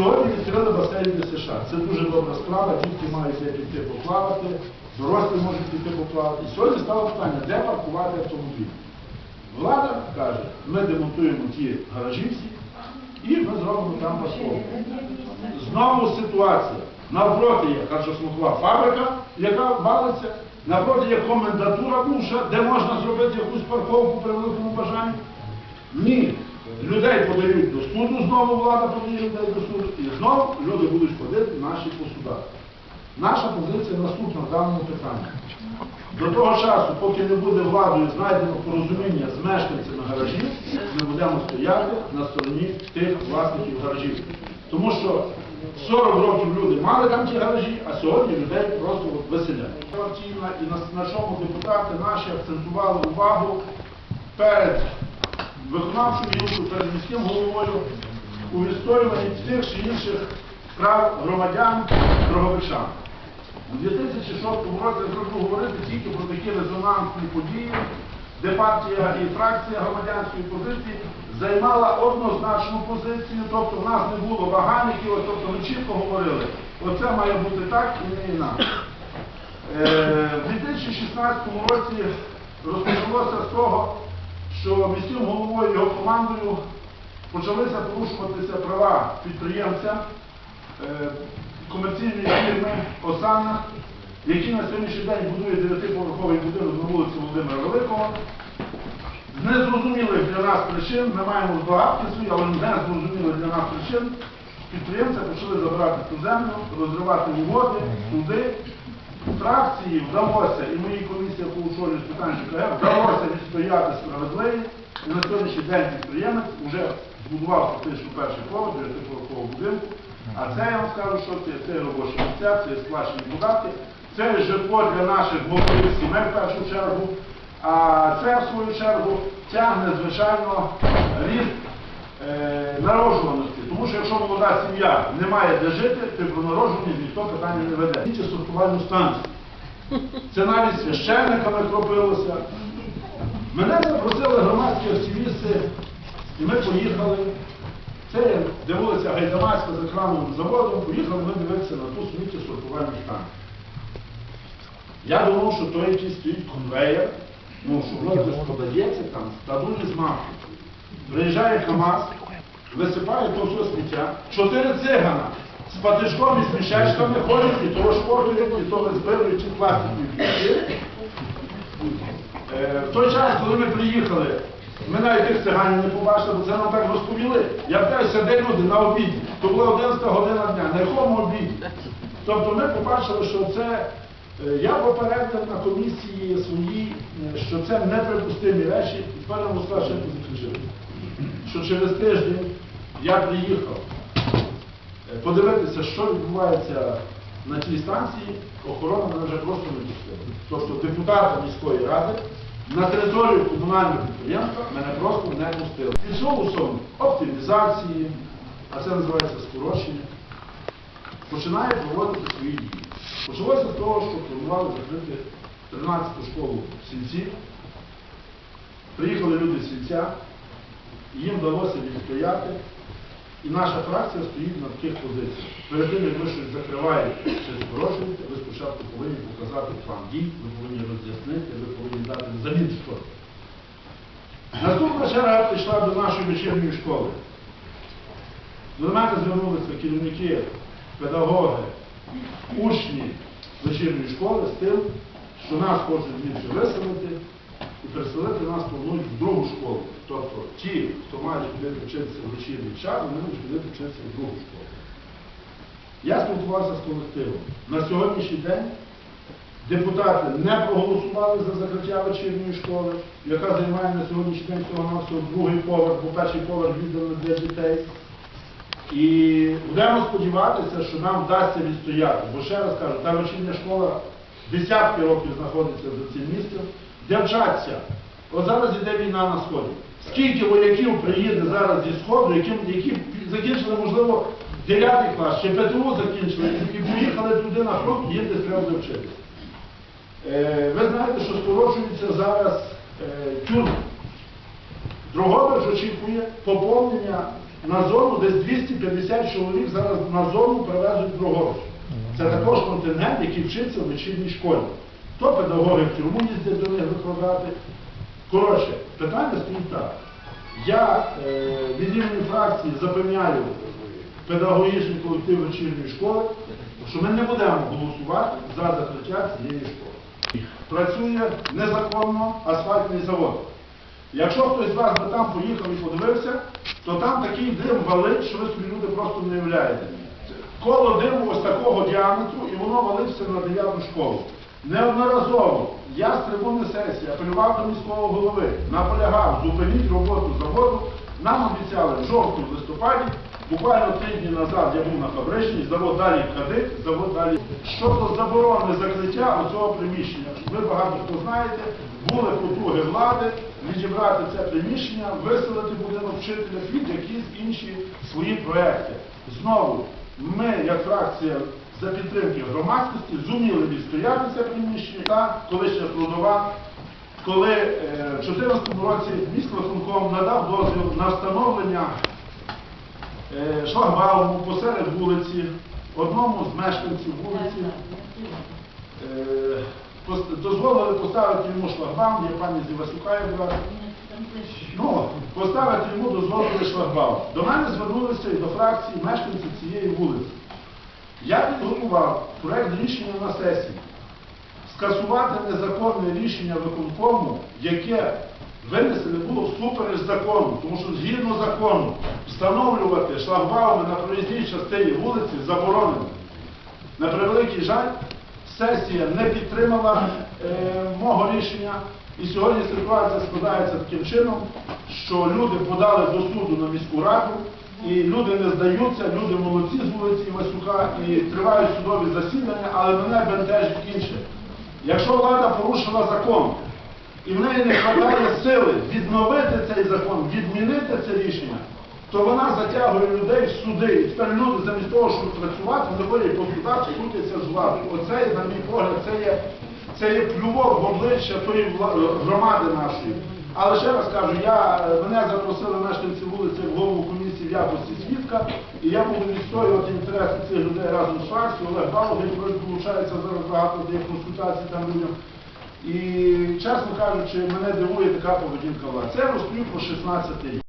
Сьогодні відкрили басейн для США. Це дуже добра справа, дітки мають піти поплавати, дорослі можуть піти поплавати. Сьогодні стало питання, де паркувати автомобіль. Влада каже, ми демонтуємо ті гаражі всі і ми зробимо там парковку. Знову ситуація. Навпроти є харчосмакова фабрика, яка валиться, навпроти є комендатура бувша, де можна зробити якусь парковку при великому бажанні. Ні. Людей подають до суду, знову влада подає людей до суду, і знову люди будуть ходити наші по. Наша позиція наступна в даному питанні. До того часу, поки не буде владою знайдено порозуміння з мешканцями гаражів, ми будемо стояти на стороні тих власників гаражів. Тому що 40 років люди мали там ті гаражі, а сьогодні людей просто виселяють. І на чому депутати наші акцентували увагу перед виконавчою гілкою, перед міським головою у відстоюванні тих чи інших прав громадян Дроговичан. У 2006 році я зроблю говорити тільки про такі резонансні події, де партія і фракція громадянської позиції займала однозначну позицію, тобто в нас не було вагаників, тобто ми чітко говорили, оце має бути так і не інакше. Е, В 2016 році розпочалося з того, що міським головою його командою почалися порушуватися права підприємця е, комерційної фірми Осанна, який на сьогоднішній день будує дев'ятиповерховий будинок на вулиці Володимира Великого. З незрозумілих для нас причин, ми маємо здогадки свої, але не зрозумілих для нас причин, підприємця почали забирати ту землю, розривати угоди, суди. Фракції вдалося, і моїй комісії, яку очолюю з питань ЖКГ, вдалося відстояти справедливість. І на сьогоднішній день підприємець вже збудував фактично перший поверх дев'ятиповерхового будинку. А це я вам скажу, що це, це робочі місця, це сплачені податки, це житло для наших молодих сімей в першу чергу. А це, в свою чергу, тягне, звичайно, ріст е, народжуваності. Що якщо молода сім'я не має де жити, то про народжуваність ніхто питання не веде. Ці сортувальну станцію. Це навіть священниками кропилося. Мене запросили громадські активісти, і ми поїхали. Це де вулиця Гайдамацька за крановим заводом, поїхали ми дивитися на ту сміття сортувальну станцію. Я думав, що то якийсь стоїть конвейер, ну, що воно подається, там, стадуні з мафи. Приїжджає КАМАЗ, висипає то все сміття, чотири цигана з патичком і з мішечками ходять, і то шпортують, і то збирають, чи пластикові. Е, В той час, коли ми приїхали, ми навіть тих циганів не побачили, бо це нам так розповіли. Я питаюся, де люди на обіді. То була 11 година дня, на якому обіді. Тобто ми побачили, що це, е, я попередив на комісії своїй, е, що це неприпустимі речі, і вам скажу, що. Що через тиждень я приїхав е, подивитися, що відбувається на тій станції, охорона мене вже просто не пустила. Тобто депутата міської ради на територію комунального підприємства мене просто не пустили. Під соусом оптимізації, а це називається скорочення, починає проводити свої дії. Почалося з того, що планували закрити 13-ту школу в Сільці. Приїхали люди з Сільця, їм вдалося відстояти. І наша фракція стоїть на таких позиціях. Перед тим, як ви щось закриваєте чи скорочуєте, ви спочатку повинні показати план дій, ви повинні роз'яснити, ви повинні дати замін що. Наступна черга прийшла до нашої вечірньої школи. До мене звернулися керівники, педагоги, учні вечірньої школи з тим, що нас хочуть звідси виселити переселити нас планують в другу школу. Тобто ті, хто мають ходити вчитися в вечірній час, вони будуть ходити вчитися в другу школу. Я спілкувався з колективом. На сьогоднішній день депутати не проголосували за закриття вечірньої школи, яка займає на сьогоднішній день всього на всього другий поверх, бо перший поверх відданий для дітей. І будемо сподіватися, що нам вдасться відстояти. Бо ще раз кажу, та вечірня школа десятки років знаходиться за цим місцем, де вчаться. От зараз іде війна на Сході. Скільки вояків приїде зараз зі Сходу, які, які закінчили, можливо, 9 клас, чи ПТУ закінчили, і поїхали туди на фронт, їм десь треба вчитися. Е, ви знаєте, що скорочується зараз е, тюрми. Дрогобич очікує поповнення на зону, десь 250 чоловік зараз на зону привезуть Дрогобич. Це також контингент, який вчиться в вечірній школі. То педагоги в тюрму їздять до них викладати. Коротше, питання стоїть так. Я е, від імені фракції запевняю педагогічний колектив вечірньої школи, що ми не будемо голосувати за закриття цієї школи. Працює незаконно асфальтний завод. Якщо хтось з вас би там поїхав і подивився, то там такий дим валить, що ви собі люди просто не уявляєте. Коло диму ось такого діаметру, і воно валився на 9 школу. Неодноразово я з трибуни сесії апелював до міського голови, наполягав, зупиніть роботу заводу. Нам обіцяли в жовтні, в листопаді, буквально три дні назад я був на Фабричній, завод далі кадик, завод далі. Щодо заборони закриття оцього приміщення, ви багато хто знаєте, були потуги влади відібрати це приміщення, виселити будинок вчителя під якісь інші свої проекти. Знову, ми, як фракція за підтримки громадськості, зуміли відстояти це приміщення та колишня трудова коли е, в 2014 році міськвиконком надав дозвіл на встановлення е, шлагбауму посеред вулиці, одному з мешканців вулиці, е, дозволили поставити йому шлагбаум, є пані Зівасюка. Ну, поставити йому дозволили шлагбаум. До мене звернулися і до фракції мешканці цієї вулиці. Я підготував проект рішення на сесії скасувати незаконне рішення виконкому, яке винесене було всупереч закону, тому що згідно закону встановлювати шлагбауми на проїзній частині вулиці заборонено. На превеликий жаль, сесія не підтримала е, мого рішення, і сьогодні ситуація складається таким чином, що люди подали до суду на міську раду, і люди не здаються, люди молодці з вулиці Івасюка, і тривають судові засідання, але мене бентежить інше. Якщо влада порушила закон, і в неї не вистачає сили відновити цей закон, відмінити це рішення, то вона затягує людей в суди. І тепер люди замість того, щоб працювати, вони ходять по судах, крутяться з владою. Оце, на мій погляд, це є, це є плювок в обличчя тої громади нашої. Але ще раз кажу, я, мене запросили мешканці вулиці в голову комісії в якості свідка, і я буду відстоювати інтереси цих людей разом з фракцією. Олег Балогин долучається зараз багато дає консультацій там людям. І, чесно кажучи, мене дивує така поведінка влади. Це розповів про 16 рік.